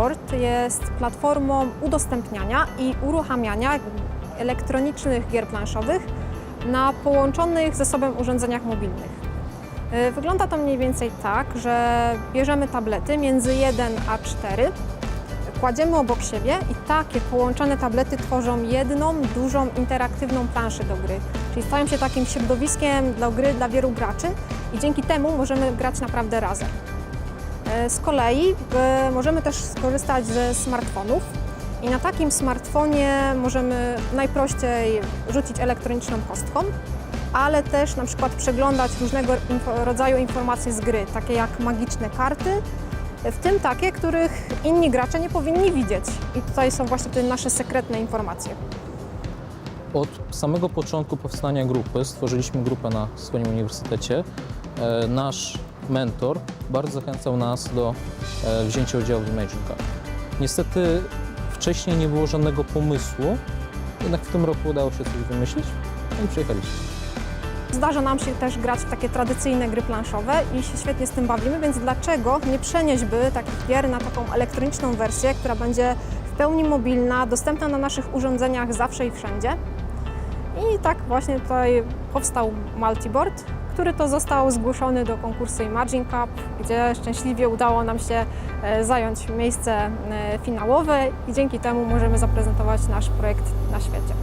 Multiboard jest platformą udostępniania i uruchamiania elektronicznych gier planszowych na połączonych ze sobą urządzeniach mobilnych. Y, Wygląda to mniej więcej tak, że bierzemy tablety między 1 a 4, kładziemy obok siebie i takie połączone tablety tworzą jedną dużą interaktywną planszę do gry. Czyli stają się takim środowiskiem dla gry dla wielu graczy i dzięki temu możemy grać naprawdę razem. E, Z kolei e, możemy też skorzystać ze smartfonów i na takim smartfonie możemy najprościej rzucić elektroniczną kostką, ale też na przykład przeglądać różnego rodzaju informacje z gry, takie jak magiczne karty, w tym takie, których inni gracze nie powinni widzieć. I tutaj są właśnie te nasze sekretne informacje. Od samego początku powstania grupy, stworzyliśmy grupę na swoim uniwersytecie, e, nasz mentor bardzo zachęcał nas do e, wzięcia udziału w Imagine Cup. Niestety wcześniej nie było żadnego pomysłu, jednak w tym roku udało się coś wymyślić i przyjechaliśmy. Zdarza nam się też grać w takie tradycyjne gry planszowe i się świetnie z tym bawimy, więc dlaczego nie przenieść by takich gier na taką elektroniczną wersję, która będzie w pełni mobilna, dostępna na naszych urządzeniach zawsze i wszędzie. I tak właśnie tutaj powstał Multiboard, który to został zgłoszony do konkursu Imagine Cup, gdzie szczęśliwie udało nam się e, zająć miejsce e, finałowe i dzięki temu możemy zaprezentować nasz projekt na świecie.